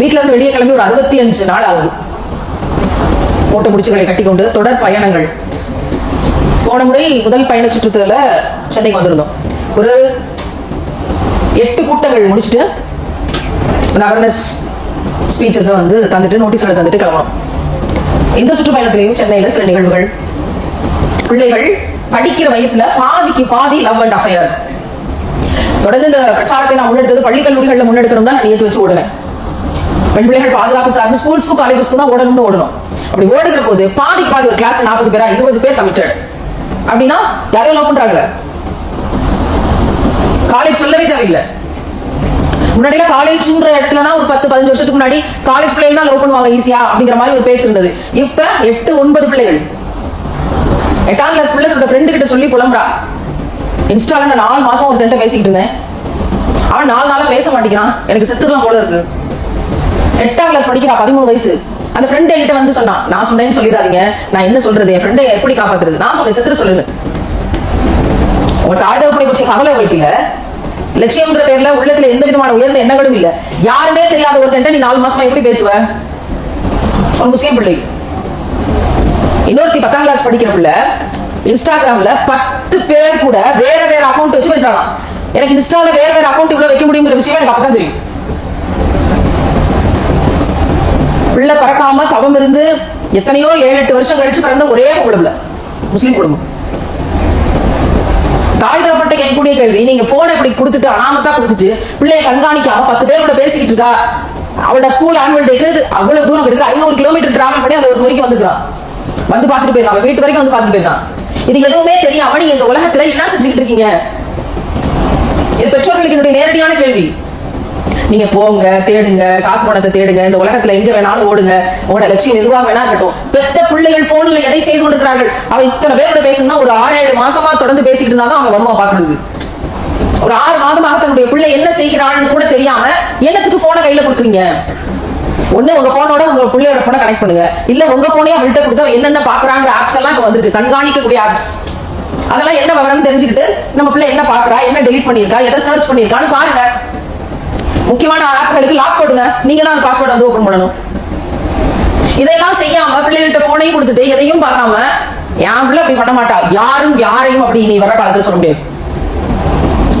வீட்டுல இருந்து வெளியே கிளம்பி ஒரு அறுபத்தி அஞ்சு நாள் ஆகுது. மூட்டை முடிச்சுகளை கட்டிக்கொண்டு தொடர் பயணங்கள். போன முறை முதல் பயண சுற்றுத்துல சென்னைக்கு வந்திருந்தோம். ஒரு எட்டு கூட்டங்கள் முடிச்சுட்டு ஒரு அவேர்னஸ் ஸ்பீச்சஸை வந்து தந்துட்டு நோட்டீஸ்களை தந்துட்டு கிளம்பணும் இந்த சுற்றுப்பயணத்திலையும் சென்னையில சில நிகழ்வுகள். பிள்ளைகள் படிக்கிற வயசுல பாதிக்கு பாதி லவ் அண்ட் அஃபயர் தொடர்ந்து இந்த பிரச்சாரத்தை நான் முன்னெடுத்தது பள்ளி கல்லூரிகள்ல முன்னெடுக்கணும் தான் நான் நியத்து வச்சு ஓடுனேன். பெண் பிள்ளைகள் பாதுகாப்பு சார்ந்து ஸ்கூல்ஸ்க்கும் காலேஜஸ்க்கும் தான் ஓடணும்னு ஓடணும். அப்படி ஓடுகிற போது பாதி பாதி ஒரு கிளாஸ் நாற்பது பேரா இருபது பேர் கமிட்டட் அப்படின்னா யாரையும் லவ் பண்றாங்க காலேஜ் சொல்லவே தேவையில்லை. முன்னாடியில காலேஜ்ன்ற இடத்துல தான் ஒரு பத்து பதினஞ்சு வருஷத்துக்கு முன்னாடி காலேஜ் பிள்ளைகள் தான் லவ் பண்ணுவாங்க ஈஸியா அப்படிங்கிற மாதிரி ஒரு பேச்சு இருந்தது. இப்ப எட்டு ஒன்பது பிள்ளைகள். எட்டாம் கிளாஸ் பிள்ளை தன்னோட ஃப்ரெண்டு கிட்ட சொல்லி புலம்புறா. இன்ஸ்டால நான் நாலு மாசம் ஒருத்தன்ட்ட பேசிக்கிட்டு இருந்தேன். அவன் நாலு நாளா பேச மாட்டேங்கிறான். எனக்கு செத்துக்கலாம் போல இருக்கு. எட்டாம் கிளாஸ் படிக்கிறா பதிமூணு வயசு. அந்த ஃப்ரெண்ட் என்கிட்ட வந்து சொன்னான் நான் சொன்னேன்னு சொல்லிடாதீங்க. நான் என்ன சொல்றது? என் ஃப்ரெண்டை எப்படி காப்பாத்துறது? நான் சொன்னேன் செத்துற சொல்லுங்க உங்க தாய் தகப்பனை பற்றி கவலை உங்களுக்கு இல்ல. லட்சியம்ன்ற பேர்ல உள்ளத்துல எந்த விதமான உயர்ந்த எண்ணங்களும் இல்ல. யாருமே தெரியாத ஒருத்தன்ட்ட நீ நாலு மாசமா எப்படி பேசுவ? ஒரு முஸ்லீம் பிள்ளை. இன்னொருத்தி பத்தாம் கிளாஸ் படிக்கிற பிள்ளை இன்ஸ்டாகிராம்ல பத்து பேர் கூட வேற வேற அக்கௌண்ட் வச்சு பேசுறாங்க எனக்கு இன்ஸ்டால வேற வேற அக்கௌண்ட் இவ்வளவு வைக்க முடியுங்கிற விஷயம் எனக்கு அப்பதான் தெரியும். பிள்ளை பறக்காம தவம் இருந்து எத்தனையோ ஏழு எட்டு வருஷம் கழிச்சு பிறந்த ஒரே குடும்பம் முஸ்லீம் குடும்பம். தாய் தகப்பட்ட கேட்கக்கூடிய கேள்வி நீங்க போன் இப்படி கொடுத்துட்டு அனாமத்தா கொடுத்துட்டு பிள்ளைய கண்காணிக்காம பத்து பேர் கூட பேசிக்கிட்டு இருக்கா? அவளோட ஸ்கூல் ஆனுவல் டேக்கு அவ்வளவு தூரம் கிட்டத்தட்ட ஐநூறு கிலோமீட்டர் டிராவல் பண்ணி அந்த ஒரு வரைக்கும் வந்துக்கிறான் வந்து பார்த்துட்டு போயிருக்கான் அவன் வீட்டு வரைக்கும் வந்து பார்த்துட்டு போயிருக்கான். இது எதுவுமே தெரியாம நீங்க இந்த உலகத்துல என்ன செஞ்சுக்கிட்டு இருக்கீங்க? இது பெற்றோர்களுக்கு என்னுடைய நேரடியான கேள்வி. நீங்க போங்க தேடுங்க காசு பணத்தை தேடுங்க இந்த உலகத்துல எங்க வேணாலும் ஓடுங்க. உங்களோட லட்சியம் எதுவாக வேணா இருக்கட்டும். பெத்த பிள்ளைகள் போன்ல எதை செய்து கொண்டிருக்கிறார்கள்? அவ இத்தனை பேரோட பேசணும்னா ஒரு ஆறு ஏழு மாசமா தொடர்ந்து பேசிட்டு இருந்தாதான் அவங்க வருமா பாக்குறது ஒரு ஆறு மாதமாக தன்னுடைய பிள்ளை என்ன செய்கிறான்னு கூட தெரியாம என்னத்துக்கு போனை கையில கொடுக்குறீங்க? ஒண்ணு உங்க போனோட உங்க பிள்ளையோட போனை கனெக்ட் பண்ணுங்க. இல்ல உங்க போனே அவள்கிட்ட கொடுத்தா என்னென்ன பாக்குறாங்க ஆப்ஸ் எல்லாம் இப்ப வந்திருக்கு. கண்காணிக்கக்கூடிய ஆப்ஸ் அதெல்லாம் என்ன விவரம் தெரிஞ்சுக்கிட்டு நம்ம பிள்ளை என்ன பாக்குறா என்ன டெலிட் பண்ணியிருக்கா எதை சர்ச் பண்ணியிருக்கான்னு பாருங்க. முக்கியமான ஆப்களுக்கு லாக் போடுங்க. நீங்க தான் அந்த பாஸ்வேர்ட் வந்து ஓபன் பண்ணணும். இதையெல்லாம் செய்யாம பிள்ளைகிட்ட போனையும் கொடுத்துட்டு எதையும் பார்க்காம என் பிள்ளை அப்படி பண்ண மாட்டா. யாரும் யாரையும் அப்படி நீ வர காலத்துல சொல்ல முடியாது.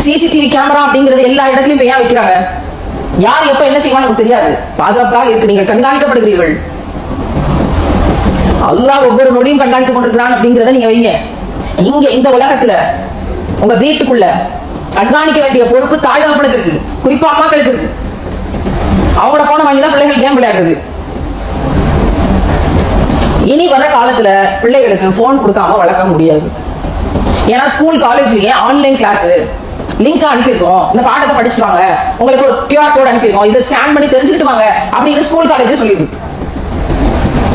சிசிடிவி கேமரா அப்படிங்கிறது எல்லா இடத்துலயும் ஏன் வைக்கிறாங்க. யார் எப்ப என்ன செய்வான்னு நமக்கு தெரியாது. பாதுகாப்பாக இருக்கு. நீங்கள் கண்காணிக்கப்படுகிறீர்கள். அல்லாஹ் ஒவ்வொரு நொடியும் கண்காணித்துக் கொண்டிருக்கிறான் அப்படிங்கிறத நீங்க வைங்க. இங்க இந்த உலகத்துல உங்க வீட்டுக்குள்ள கண்காணிக்க வேண்டிய பொறுப்பு தாய் தகப்பனுக்கு இருக்கு குறிப்பா அம்மாக்களுக்கு இருக்கு அவங்களோட போனை வாங்கி தான் பிள்ளைகள் கேம் விளையாடுறது. இனி வர காலத்துல பிள்ளைகளுக்கு போன் கொடுக்காம வளர்க்க முடியாது. ஏன்னா ஸ்கூல் காலேஜ்லயே ஆன்லைன் கிளாஸ் லிங்க் அனுப்பியிருக்கோம். இந்த பாடத்தை படிச்சுவாங்க உங்களுக்கு ஒரு கியூஆர் கோட் அனுப்பியிருக்கோம். இதை ஸ்கேன் பண்ணி தெரிஞ்சுக்கிட்டு வாங்க. அப்படின்னு ஸ்கூல் காலேஜ் சொல்லிடுது.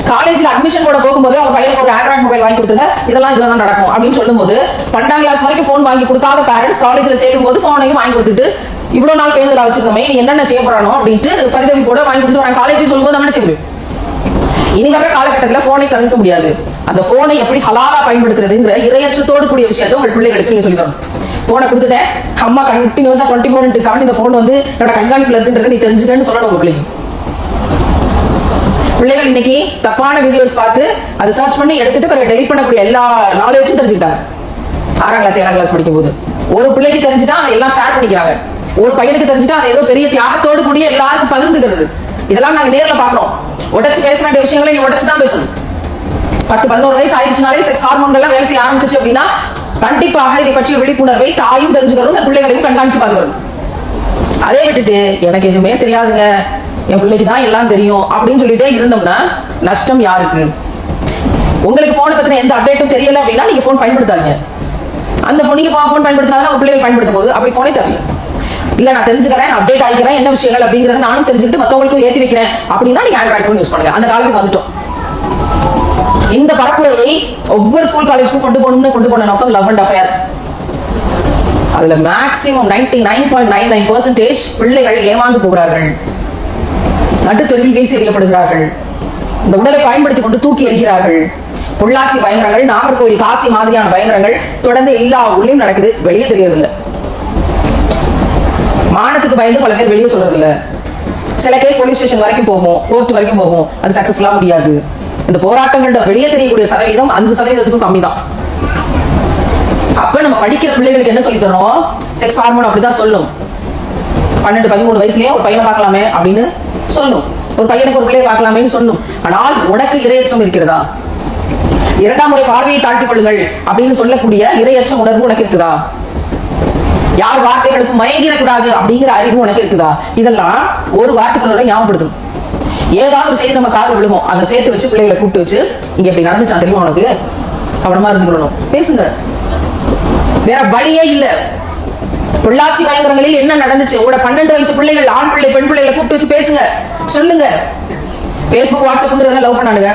காலேஜ்ல அட்மிஷன் போட போகும்போது அவங்க பையனுக்கு ஒரு ஆண்ட்ராய்ட் மொபைல் வாங்கி கொடுத்துங்க இதெல்லாம் இதெல்லாம் நடக்கும் அப்படின்னு சொல்லும்போது பன்னெண்டாம் கிளாஸ் வரைக்கும் ஃபோன் வாங்கி கொடுக்காத பேரண்ட்ஸ் காலேஜ்ல சேர்க்கும் போது போனையும் வாங்கி கொடுத்துட்டு இவ்வளவு நாள் பேருந்துல வச்சிருந்தோமே நீ என்னென்ன செய்ய போறானோ? அப்படின்ட்டு பரிதவி போட வாங்கி கொடுத்துட்டு காலேஜ் சொல்லும்போது நம்ம என்ன செய்ய முடியும்? இனி வர காலகட்டத்துல போனை தவிர்க்க முடியாது. அந்த போனை எப்படி ஹலாலா பயன்படுத்துறதுங்கிற இரையச்சத்தோடு கூடிய விஷயத்தை உங்கள் பிள்ளைகளுக்கு நீங்க சொல்லித்தரணும் போனை கொடுத்துட்டேன். அம்மா கண்டினியூஸா டுவெண்ட்டி ஃபோர் இன்ட்டு செவன் இந்த போன் வந்து என்னோட கண்காணிப்புல இருக்குன்றது நீ தெரிஞ்சுக்கன்னு சொல்லணும் உங்க பிள்ளைங்க பிள்ளைகள் இன்னைக்கு தப்பான வீடியோஸ் பார்த்து அதை சர்ச் பண்ணி எடுத்துட்டு பிறகு டெலிட் பண்ணக்கூடிய எல்லா நாலேஜும் தெரிஞ்சுக்கிட்டாங்க. ஆறாம் கிளாஸ் ஏழாம் கிளாஸ் படிக்கும் போது ஒரு பிள்ளைக்கு தெரிஞ்சுட்டா அதை எல்லாம் ஷேர் பண்ணிக்கிறாங்க. ஒரு பையனுக்கு தெரிஞ்சுட்டா அது ஏதோ பெரிய தியாகத்தோடு கூடிய எல்லாருக்கும் பகிர்ந்துக்கிறது. இதெல்லாம் நாங்க நேரில் பாக்குறோம் உடச்சு பேச வேண்டிய விஷயங்களை நீ உடைச்சு தான் பேசணும். பத்து பதினோரு வயசு ஆயிடுச்சுனாலே செக்ஸ் ஹார்மோன்கள்லாம் வேலை செய்ய ஆரம்பிச்சிச்சு அப்படின்னா கண்டிப்பாக இதை பற்றிய விழிப்புணர்வை தாயும் தெரிஞ்சுக்கிறோம் பிள்ளைகளையும் கண்காணிச்சு பார்க்கிறோம் அதே விட்டுட்டு எனக்கு எதுவுமே தெரியாதுங்க. என் பிள்ளைக்கு தான் எல்லாம் தெரியும் அப்படின்னு சொல்லிட்டே இருந்தோம்னா நஷ்டம் யாருக்கு? உங்களுக்கு போனை பத்தின எந்த அப்டேட்டும் தெரியல அப்படின்னா நீங்க போன் பயன்படுத்தாதீங்க. அந்த போன் நீங்க போன் பயன்படுத்தினாதான் உங்க பிள்ளைகள் பயன்படுத்தும் போது அப்படி போனே தேவையில்லை இல்ல நான் தெரிஞ்சுக்கிறேன் அப்டேட் ஆகிக்கிறேன் என்ன விஷயங்கள் அப்படிங்கறத நானும் தெரிஞ்சுக்கிட்டு மத்தவங்களுக்கும் ஏத்தி வைக்கிறேன் அப்படின்னா நீங்க ஆண்ட்ராய்ட் ஃபோன் யூஸ் பண்ணுங்க. அந்த காலத்துக்கு வந்துட்டோம். இந்த பரப்புரையை ஒவ்வொரு ஸ்கூல் காலேஜுக்கும் கொண்டு போகணும்னு கொண்டு போன நோக்கம் லவ் அண்ட் அஃபேர் அதுல maximum ninety nine point nine nine percentage பிள்ளைகள் ஏமாந்து போகிறார்கள். நடுத்தெருவில் வீசி எறியப்படுகிறார்கள் இந்த உடலை பயன்படுத்தி கொண்டு தூக்கி எறிகிறார்கள். பொள்ளாச்சி பயங்கரங்கள் நாகர்கோவில் காசி மாதிரியான பயங்கரங்கள் தொடர்ந்து எல்லா ஊர்லயும் நடக்குது. வெளியே தெரியறதில்ல. மானத்துக்கு பயந்து பல பேர் வெளியே சொல்றது இல்ல சில கேஸ் போலீஸ் ஸ்டேஷன் வரைக்கும் போகும். கோர்ட் வரைக்கும் போகும். அது சக்சஸ்ஃபுல்லா முடியாது. இந்த போராட்டங்களோட வெளியே தெரியக்கூடிய சதவீதம் அஞ்சு சதவீதத்துக்கும் கம்மி தான் அப்ப நம்ம படிக்கிற பிள்ளைகளுக்கு என்ன சொல்லி தரோம் செக்ஸ் ஹார்மோன் அப்படிதான் சொல்லும். பன்னெண்டு பதிமூணு வயசுலயே ஒரு பையனை பார்க்கலாமே அப்படின்னு சொல்லும். ஒரு பையனுக்கு ஒரு பிள்ளையை பார்க்கலாமேன்னு சொல்லும். ஆனால் உனக்கு இரையச்சம் இருக்கிறதா? இரண்டாம் முறை பார்வையை தாழ்த்திக் கொள்ளுங்கள் அப்படின்னு சொல்லக்கூடிய இறையச்சம் உணர்வு உனக்கு இருக்குதா? யார் வார்த்தைகளுக்கு மயங்கிடக்கூடாது அப்படிங்கிற அறிவு உனக்கு இருக்குதா? இதெல்லாம் ஒரு வார்த்தைகளோட ஞாபகப்படுத்தும் ஏதாவது ஒரு செய்தி நம்ம காது விழுகும். அதை சேர்த்து வச்சு பிள்ளைகளை கூப்பிட்டு வச்சு இங்க இப்படி நடந்துச்சா தெரியுமா உனக்கு? கவனமா இருந்துக்கணும் பேசுங்க. வேற வழியே இல்லை. பொள்ளாச்சி பயங்கரங்களில் என்ன நடந்துச்சு? உங்களோட பன்னெண்டு வயசு பிள்ளைகள் ஆண் பிள்ளை பெண் பிள்ளைகளை கூப்பிட்டு வச்சு பேசுங்க. சொல்லுங்க. பேஸ்புக் வாட்ஸ்அப்புங்கிறத லவ் பண்ணானுங்க.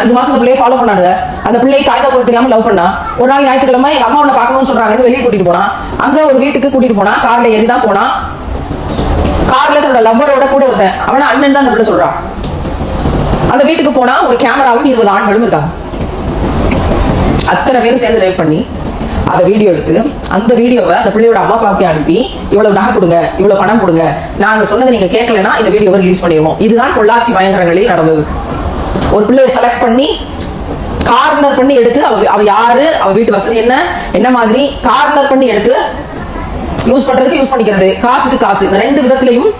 அஞ்சு மாசம் அந்த பிள்ளையை ஃபாலோ பண்ணானுங்க. அந்த பிள்ளை தாய் தகவல் தெரியாம லவ் பண்ணா. ஒரு நாள் ஞாயிற்றுக்கிழமை எங்க அம்மா உன்னை பார்க்கணும்னு சொல்றாங்கன்னு வெளியே கூட்டிட்டு போனா. அங்க ஒரு வீட்டுக்கு கூட்டிட்டு போனா. கார்ல ஏறி தான் போனா. கார்ல தன்னோட லவ்வரோட கூட வந்தேன் அவன அண்ணன் தான் அந்த பிள்ளை சொல்றான். அந்த வீட்டுக்கு போனா ஒரு கேமராவும் இருபது ஆண்களும் இருக்காங்க. அத்தனை பேரும் சேர்ந்து ரைட் பண்ணி அதை வீடியோ எடுத்து அந்த வீடியோவை அந்த பிள்ளையோட அம்மா அப்பாவுக்கு அனுப்பி இவ்வளவு நகை கொடுங்க இவ்வளவு பணம் கொடுங்க. நாங்க சொன்னதை நீங்க கேட்கலன்னா இந்த வீடியோவை ரிலீஸ் பண்ணிடுவோம். இதுதான் பொள்ளாச்சி பயங்கரங்களில் நடந்தது. ஒரு பிள்ளையை செலக்ட் பண்ணி கார்னர் பண்ணி எடுத்து அவ அவ யாரு அவ வீட்டு வசதி என்ன என்ன மாதிரி கார்னர் பண்ணி எடுத்து யூஸ் பண்றதுக்கு யூஸ் பண்ணிக்கிறது. காசுக்கு காசு. இந்த ரெண்டு விதத்திலையும்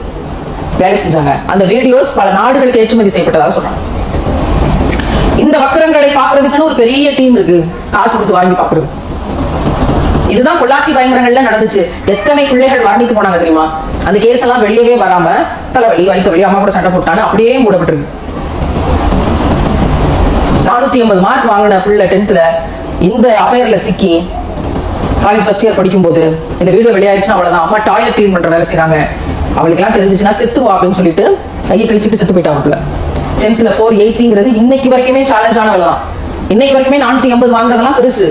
வேலை செஞ்சாங்க. அந்த வீடியோஸ் பல நாடுகளுக்கு ஏற்றுமதி செய்யப்பட்டதாக சொன்னாங்க இந்த வக்கரங்களை பாக்குறதுக்குன்னு ஒரு பெரிய டீம் இருக்கு. காசு கொடுத்து வாங்கி பாக்குறது இதுதான் பொள்ளாச்சி பயங்கரங்கள்ல நடந்துச்சு. எத்தனை பிள்ளைகள் வர்ணித்து போனாங்க தெரியுமா? அந்த கேஸ் எல்லாம் வெளியவே வராம தலைவலி வயிற்று வலி அம்மா கூட சண்டை போட்டான்னு அப்படியே மூடப்பட்டிருக்கு. நானூத்தி ஐம்பது மார்க் வாங்கின பிள்ளை டென்த்ல இந்த அஃபேர்ல சிக்கி காலேஜ் ஃபர்ஸ்ட் இயர் படிக்கும்போது இந்த வீடியோ வெளியாயிடுச்சுன்னா அவ்வளவுதான். அம்மா டாய்லெட் கிளீன் பண்ற வேலை செய்யறாங்க அவளுக்கு எல்லாம் தெரிஞ்சிச்சுன்னா செத்துவா அப்படின்னு சொல்லிட்டு கையை கழிச்சிட்டு செத்து போயிட்டா அவளுக்குள்ள டென்த்ல ஃபோர் எயிட்டிங்கிறது இன்னைக்கு வரைக்குமே சேலஞ்ச் வேலை தான் இன்னைக்கு வரைக்குமே நானூத்தி ஐம்பது வாங்குறதெல்லாம் பெருசு.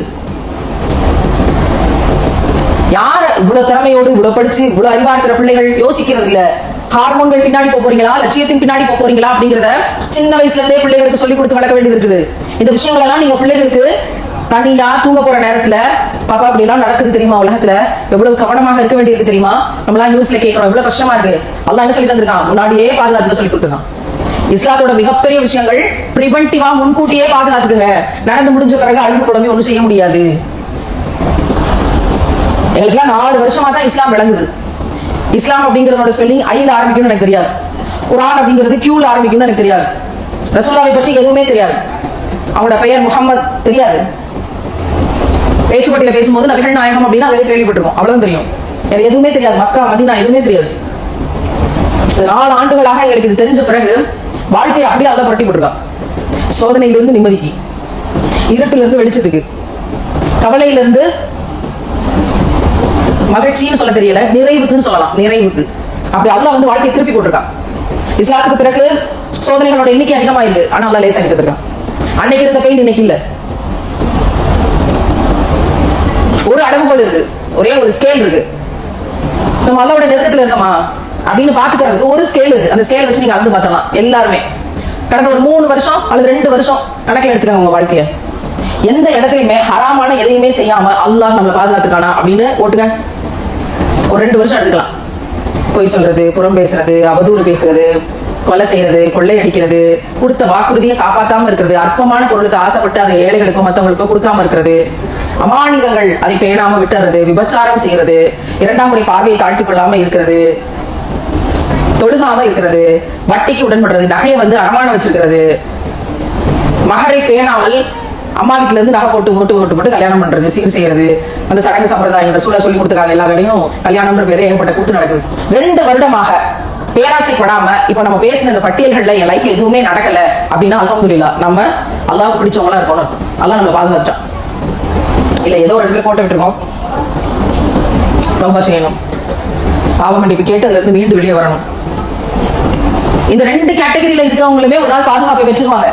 யார் இவ்வளவு திறமையோடு இவ்வளவு படிச்சு இவ்வளவு அறிவா இருக்கிற பிள்ளைகள் யோசிக்கிறது இல்ல ஹார்மோன்கள் பின்னாடி போக போறீங்களா? லட்சியத்தின் பின்னாடி போக போறீங்களா? அப்படிங்கறத சின்ன வயசுல இருந்தே பிள்ளைகளுக்கு சொல்லி கொடுத்து வளர்க்க வேண்டியது இருக்குது. இந்த விஷயங்கள் எல்லாம் நீங்க பிள்ளைகளுக்கு தனியா தூங்க போற நேரத்துல பாப்பா அப்படி எல்லாம் நடக்குது தெரியுமா? உலகத்துல எவ்வளவு கவனமாக இருக்க வேண்டியது தெரியுமா? நம்மளாம் நியூஸ்ல கேட்கணும் எவ்வளவு கஷ்டமா இருக்கு? அதான் என்ன சொல்லி தந்திருக்கான்? முன்னாடியே பாதுகாத்துக்க சொல்லி கொடுத்துருக்கான். இஸ்லாத்தோட மிகப்பெரிய விஷயங்கள் பிரிவென்டிவா முன்கூட்டியே பாதுகாத்துக்குங்க. நடந்து முடிஞ்ச பிறகு அழுகு கூடமே ஒண்ணும் செய்ய முடியாது. எங்களுக்குலாம் நாலு வருஷமா தான் இஸ்லாம் விளங்குது. இஸ்லாம் அப்படிங்கறதோட ஸ்பெல்லிங் ஐல ஆரம்பிக்கும்னு எனக்கு தெரியாது. குரான் அப்படிங்கிறது கியூல ஆரம்பிக்கும்னு எனக்கு தெரியாது. ரசூலாவை பற்றி எதுவுமே தெரியாது. அவனோட பெயர் முகமது தெரியாது. பேச்சுப்பட்டியில பேசும்போது நபிகள் நாயகம் அப்படின்னு அதை கேள்விப்பட்டிருக்கோம் அவ்வளவு தெரியும். எனக்கு எதுவுமே தெரியாது. மக்கா மதினா எதுவுமே தெரியாது. நாலு ஆண்டுகளாக எங்களுக்கு இது தெரிஞ்ச பிறகு வாழ்க்கையை அப்படியே அதை புரட்டி போட்டிருக்கான் சோதனையிலிருந்து நிம்மதிக்கு. இருட்டிலிருந்து வெளிச்சத்துக்கு. கவலையிலிருந்து மகிழ்ச்சின்னு சொல்ல தெரியல நிறைவுக்குன்னு சொல்லலாம் நிறைவுக்கு. அப்படி அல்லாஹ் வந்து வாழ்க்கையை திருப்பி போட்டிருக்கான் இஸ்லாத்துக்கு பிறகு சோதனைகளோட எண்ணிக்கை அதிகமா இருக்கு. ஆனா அல்லா லேசா எடுத்துருக்கான் அன்னைக்கு இருந்த பெயின் இன்னைக்கு இல்ல. ஒரு அளவுகோல் இருக்கு. ஒரே ஒரு ஸ்கேல் இருக்கு. நம்ம அல்லாவோட நெருக்கத்துல இருக்கோமா? அப்படின்னு பாத்துக்கிறதுக்கு ஒரு ஸ்கேல் இருக்கு. அந்த ஸ்கேல் வச்சு நீங்க அளந்து பார்த்தலாம். எல்லாருமே. கடந்த ஒரு மூணு வருஷம் அல்லது ரெண்டு வருஷம் கணக்கில் எடுத்துக்காங்க உங்க வாழ்க்கைய. எந்த இடத்துலயுமே ஹராமான எதையுமே செய்யாம அல்லாஹ் நம்மளை பாதுகாத்துக்கானா அப்படின்னு ஓட்டுங்க. ஒரு ரெண்டு வருஷம் எடுத்துக்கலாம். பொய் சொல்றது புறம் பேசுறது அவதூறு பேசுறது கொலை செய்யறது கொள்ளை அடிக்கிறது கொடுத்த வாக்குறுதியை காப்பாத்தாம இருக்கிறது அற்பமான பொருளுக்கு ஆசைப்பட்டு அதை ஏழைகளுக்கும் மற்றவங்களுக்கும் கொடுக்காம இருக்கிறது அமானிதங்கள் அதை பேணாம விட்டுறது விபச்சாரம் செய்யறது இரண்டாம் முறை பார்வையை தாழ்த்தி கொள்ளாம இருக்கிறது தொழுகாம இருக்கிறது வட்டிக்கு உடன்படுறது நகையை வந்து அடமான வச்சிருக்கிறது மகரை பேணாமல் அம்மா வீட்டுல இருந்து நகை போட்டு போட்டு போட்டு போட்டு கல்யாணம் பண்றது சீர் செய்யறது அந்த சடங்கு சம்பிரதாயங்களை சூழ சொல்லி கொடுத்துருக்காங்க எல்லா வேலையும் கல்யாணம்ன்ற பேரே ஏகப்பட்ட கூத்து நடக்குது. ரெண்டு வருடமாக பேராசைப்படாம இப்ப நம்ம பேசின இந்த பட்டியல்கள்ல என் லைஃப்ல எதுவுமே நடக்கல அப்படின்னா அல்ஹம்துலில்லாஹ் நம்ம அல்லாஹ் பிடிச்சவங்களா இருக்கணும். அல்லா நம்ம பாதுகாத்தான். இல்ல ஏதோ ஒரு இடத்துல போட்டு விட்டுருக்கோம். ரொம்ப செய்யணும். பாவம் மன்னிப்பு கேட்டு அதுல இருந்து மீண்டு வெளியே வரணும். இந்த ரெண்டு கேட்டகரியில இருக்கவங்களுமே ஒரு நாள் பாதுகாப்பை வச்சிருவாங்க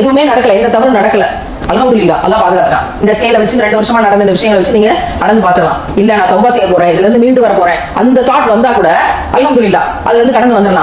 எதுவுமே நடக்கல எந்த தவறும் நடக்கல. அல்ஹம்துலில்லாஹ் அல்லா பாதுகாத்துறான் இந்த ஸ்கேல வச்சு ரெண்டு வருஷமா நடந்த இந்த விஷயங்களை வச்சு நீங்க நடந்து பாத்துக்கலாம் இல்ல நான் தௌபா செய்ய போறேன் இதுல இருந்து மீண்டு வர போறேன். அந்த தாட் வந்தா கூட அல்ஹம்துலில்லாஹ் அதுல இருந்து கடந்து வந்துடலாம்.